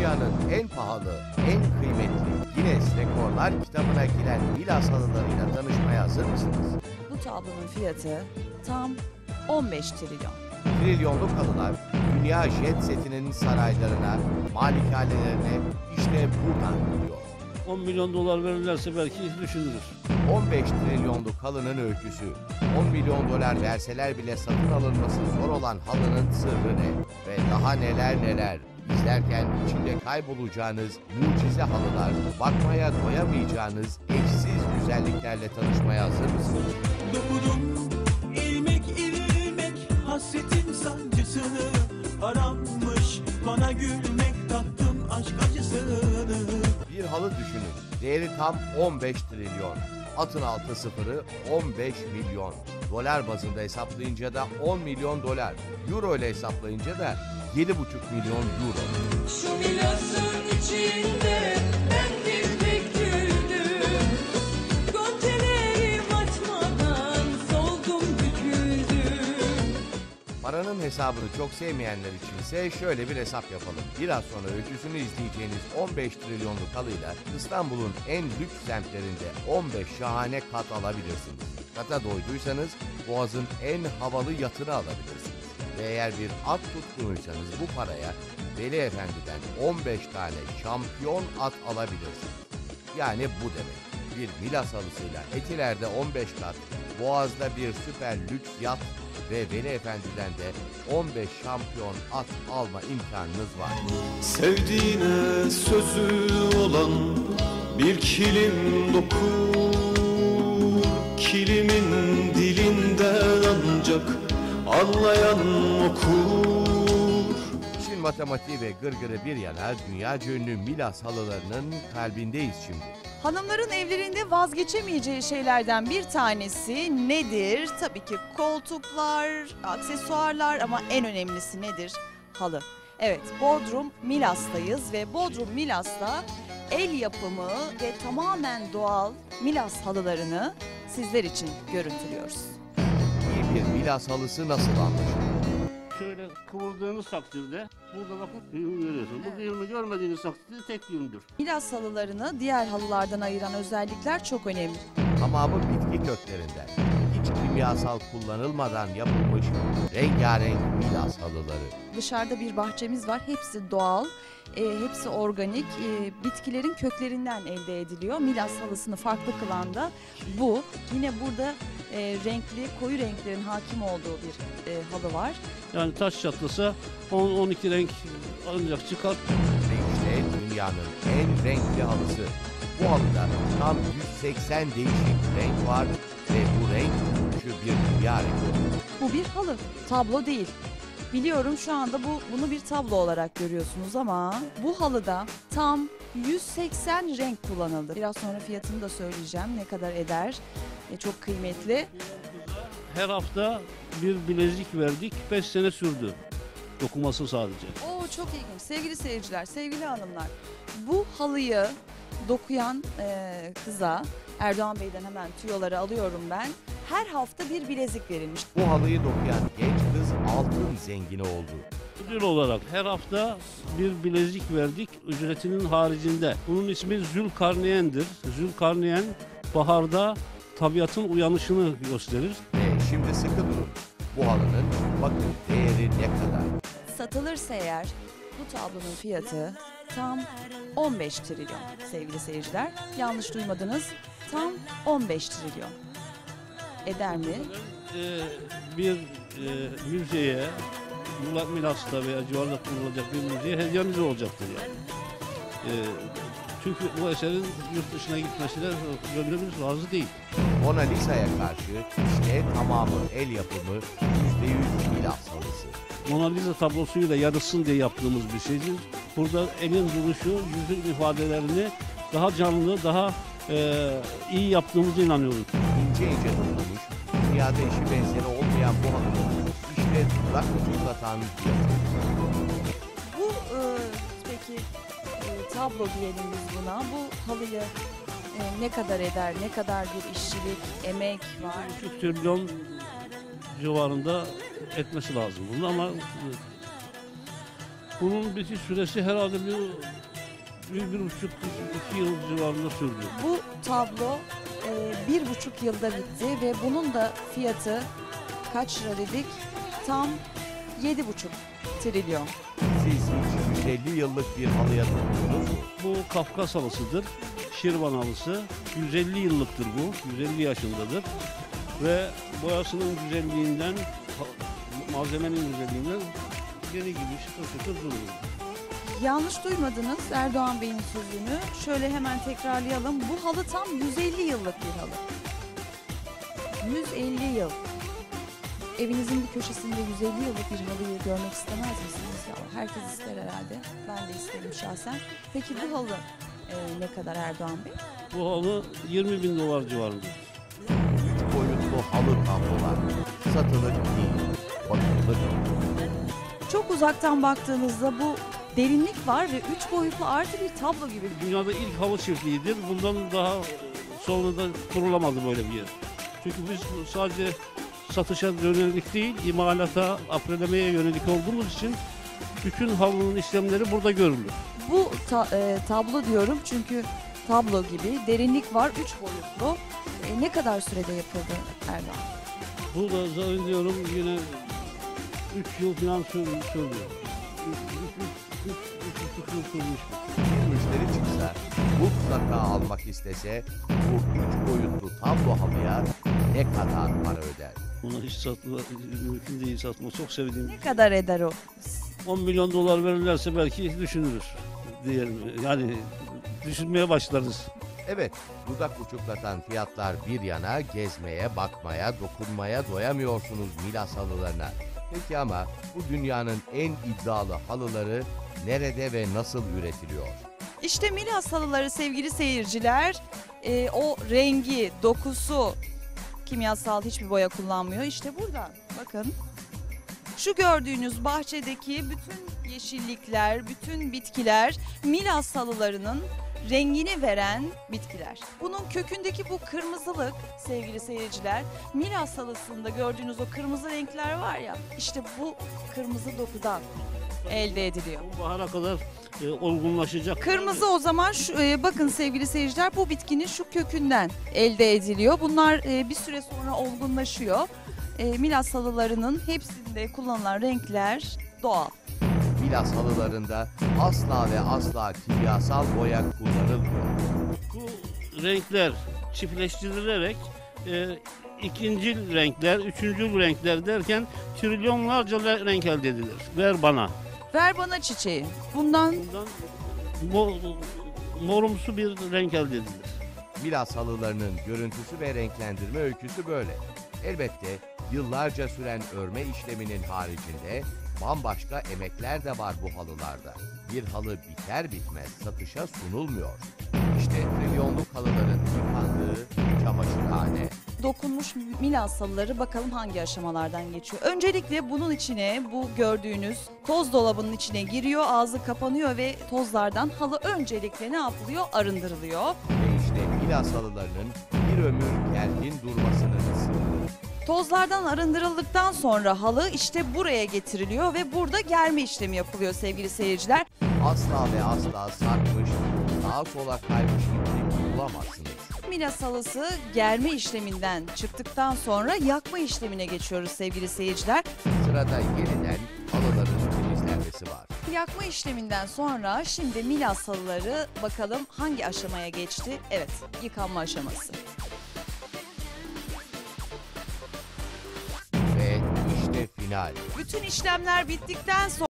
Dünyanın en pahalı, en kıymetli Guinness Rekorlar kitabına giren Milas halılarıyla tanışmaya hazır mısınız? Bu tablonun fiyatı tam 15 trilyon. Trilyonluk halılar dünya jet setinin saraylarına, malikanelerine işte buradan gidiyor. 10 milyon dolar verirlerse belki düşünürüz. 15 trilyonluk halının öyküsü. 10 milyon dolar verseler bile satın alınması zor olan halının sırrı ne? Ve daha neler neler. İzlerken içinde kaybolacağınız mucize halılar, bakmaya doyamayacağınız eşsiz güzelliklerle tanışmaya hazır mısınız? Dokudum ilmek ilmek hasretin sancısını Aranmış bana gülmek tattım aşk acısını Bir halı düşünün. Değeri tam 15 trilyon. Atın altı sıfırı 15 milyon. Dolar bazında hesaplayınca da 10 milyon dolar. Euro ile hesaplayınca da 7,5 milyon euro. Şu milasın içinde ben bir tek güldüm Gonteleri açmadan soldum büküldüm Paranın hesabını çok sevmeyenler içinse şöyle bir hesap yapalım. Biraz sonra öyküsünü izleyeceğiniz 15 trilyonluk halıyla İstanbul'un en lüks semtlerinde 15 şahane kat alabilirsiniz. Kata doyduysanız Boğaz'ın en havalı yatını alabilirsiniz. Ve eğer bir at tutkunuysanız bu paraya Veli Efendi'den 15 tane şampiyon at alabilirsiniz. Yani bu demek. Bir Milas halısıyla Etiler'de 15 kat, Boğaz'da bir süper lüks yat ve Veli Efendi'den de 15 şampiyon at alma imkanınız var. Sevdiğine sözü olan bir kilim dokur Kilimin dilinden ancak anlayan okur İşin matematiği ve gırgırı bir yana dünya ünlü Milas halılarının kalbindeyiz şimdi. Hanımların evlerinde vazgeçemeyeceği şeylerden bir tanesi nedir? Tabii ki koltuklar, aksesuarlar ama en önemlisi nedir? Halı. Evet, Bodrum Milas'tayız ve Bodrum Milas'ta el yapımı ve tamamen doğal Milas halılarını sizler için görüntülüyoruz. Milas halısı nasıl anlaşılır? Şöyle kıvırdığınız takdirde burada bakın düğüm görüyorsunuz. Bu düğümü görmediğiniz takdirde tek düğümdür. Milas halılarını diğer halılardan ayıran özellikler çok önemli. Tamamı bitki köklerinden. Hiç kimyasal kullanılmadan yapılmış rengarenk Milas halıları. Dışarıda bir bahçemiz var. Hepsi doğal, e, hepsi organik. e, bitkilerin köklerinden elde ediliyor. Milas halısını farklı kılan da bu. Yine burada e, renkli, koyu renklerin hakim olduğu bir e, halı var. Yani taş çatlasa 10-12 renk ancak çıkar. İşte dünyanın en renkli halısı. Bu halıda tam 180 değişik renk var ve bu renk şu bir dünya rekoru. Bu bir halı, tablo değil. Biliyorum şu anda bu bunu bir tablo olarak görüyorsunuz ama bu halıda tam 180 renk kullanıldı. Biraz sonra fiyatını da söyleyeceğim. Ne kadar eder? E, çok kıymetli. Her hafta bir bilezik verdik. 5 sene sürdü. Dokuması sadece. Oo çok ilginç. Sevgili seyirciler, sevgili hanımlar. Bu halıyı dokuyan e, kıza Erdoğan Bey'den hemen tüyoları alıyorum ben. Her hafta bir bilezik verilmiş. Bu halıyı dokuyan genç kız altın zengini oldu. Ödül olarak her hafta bir bilezik verdik ücretinin haricinde. Bunun ismi Zülkarneyen'dir. Zülkarneyen baharda tabiatın uyanışını gösterir. Ve şimdi sıkı durun. Bu halının bakın değeri ne kadar. Satılırsa eğer bu tablonun fiyatı tam 15 trilyon sevgili seyirciler. Yanlış duymadınız. Tam 15 trilyon. Eder mi? Ee, bir e, müzeye, Milas'ta veya civarında kullanılacak bir müzeye hediyemiz olacaktır yani. Ee, çünkü bu eserin yurt dışına gitmesine gönlümüz razı değil. Mona Lisa'ya karşı işte tamamı el yapımı %100 Milas halısı. Mona Lisa tablosuyla yarışsın diye yaptığımız bir şeydir. Burada elin duruşu, yüzün ifadelerini daha canlı, daha e, iyi yaptığımıza inanıyoruz. İnce ince tutulmuş, dünyada eşi benzeri olmayan bu halının işte dudak fiyatı. Bu e, peki e, tablo diyelim biz buna. Bu halıyı e, ne kadar eder? Ne kadar bir işçilik, emek var? 2 trilyon civarında etmesi lazım bunun ama Bunun bitiş süresi herhalde bir, bir, bir buçuk, iki yıl civarında sürdü. Bu tablo e, bir buçuk yılda bitti ve bunun da fiyatı kaç lira dedik? Tam yedi buçuk trilyon. Siz hiç 150 yıllık bir halıya mu? Bu Kafkas halısıdır. Şirvan halısı. 150 yıllıktır bu. 150 yaşındadır. Ve boyasının güzelliğinden, malzemenin güzelliğinden yeni gibi şıkır şıkır duruyor. Yanlış duymadınız Erdoğan Bey'in sözünü. Şöyle hemen tekrarlayalım. Bu halı tam 150 yıllık bir halı. 150 yıl. Evinizin bir köşesinde 150 yıllık bir halıyı görmek istemez misiniz? Ya, herkes ister herhalde. Ben de isterim şahsen. Peki bu halı e, ne kadar Erdoğan Bey? Bu halı 20 bin dolar civarında. Üç boyutlu halı tablolar. Satılık değil, bakımlık. Çok uzaktan baktığınızda bu derinlik var ve üç boyutlu artı bir tablo gibi. Dünyada ilk halı çiftliğidir. Bundan daha sonra da kurulamadı böyle bir yer. Çünkü biz sadece satışa yönelik değil, imalata, aprelemeye yönelik olduğumuz için bütün halının işlemleri burada görülür. Bu ta- e, tablo diyorum çünkü tablo gibi derinlik var üç boyutlu. E, ne kadar sürede yapıldı Erdoğan? Bu da zannediyorum yine 3 yıl falan sürdü. sürdü. 3 yıl sürmüş. Bir müşteri çıksa, mutlaka almak istese bu üç boyutlu tablo halıya ne kadar para öder? Bunu hiç satma, mümkün değil satma. Çok sevdiğim. Ne kadar eder o? 10 milyon dolar verirlerse belki düşünürüz diyelim. Yani düşünmeye başlarız. Evet, dudak uçuklatan fiyatlar bir yana gezmeye, bakmaya, dokunmaya doyamıyorsunuz Milas halılarına. Peki ama bu dünyanın en iddialı halıları nerede ve nasıl üretiliyor? İşte Milas halıları sevgili seyirciler e, o rengi, dokusu kimyasal hiçbir boya kullanmıyor. İşte burada bakın. Şu gördüğünüz bahçedeki bütün yeşillikler, bütün bitkiler Milas halılarının rengini veren bitkiler. Bunun kökündeki bu kırmızılık sevgili seyirciler, Milas halısında gördüğünüz o kırmızı renkler var ya, işte bu kırmızı dokudan elde ediliyor. Bu bahara kadar e, olgunlaşacak. Kırmızı o zaman şu, e, bakın sevgili seyirciler bu bitkinin şu kökünden elde ediliyor. Bunlar e, bir süre sonra olgunlaşıyor. E, Milas halılarının hepsinde kullanılan renkler doğal. Milas halılarında asla ve asla kimyasal boya kullanılmıyor. Bu renkler çiftleştirilerek e, ikincil renkler, üçüncül renkler derken trilyonlarca renk elde edilir. Ver bana. Ver bana çiçeği. Bundan Bundan mor, morumsu bir renk elde edilir. Milas halılarının görüntüsü ve renklendirme öyküsü böyle. Elbette yıllarca süren örme işleminin haricinde bambaşka emekler de var bu halılarda. Bir halı biter bitmez satışa sunulmuyor. İşte trilyonluk halıların yıkandığı çamaşırhane. Dokunmuş Milas halıları bakalım hangi aşamalardan geçiyor. Öncelikle bunun içine bu gördüğünüz toz dolabının içine giriyor, ağzı kapanıyor ve tozlardan halı öncelikle ne yapılıyor? Arındırılıyor. Ve işte Milas halılarının bir ömür gergin durmasının sırrı. Tozlardan arındırıldıktan sonra halı işte buraya getiriliyor ve burada germe işlemi yapılıyor sevgili seyirciler. Asla ve asla sarkmış, sağa sola kaymış iplik bulamazsınız. Milas halısı germe işleminden çıktıktan sonra yakma işlemine geçiyoruz sevgili seyirciler. Sırada yeniden halıların temizlenmesi var. Yakma işleminden sonra şimdi Milas halıları bakalım hangi aşamaya geçti? Evet, yıkanma aşaması. Ve işte final. Bütün işlemler bittikten sonra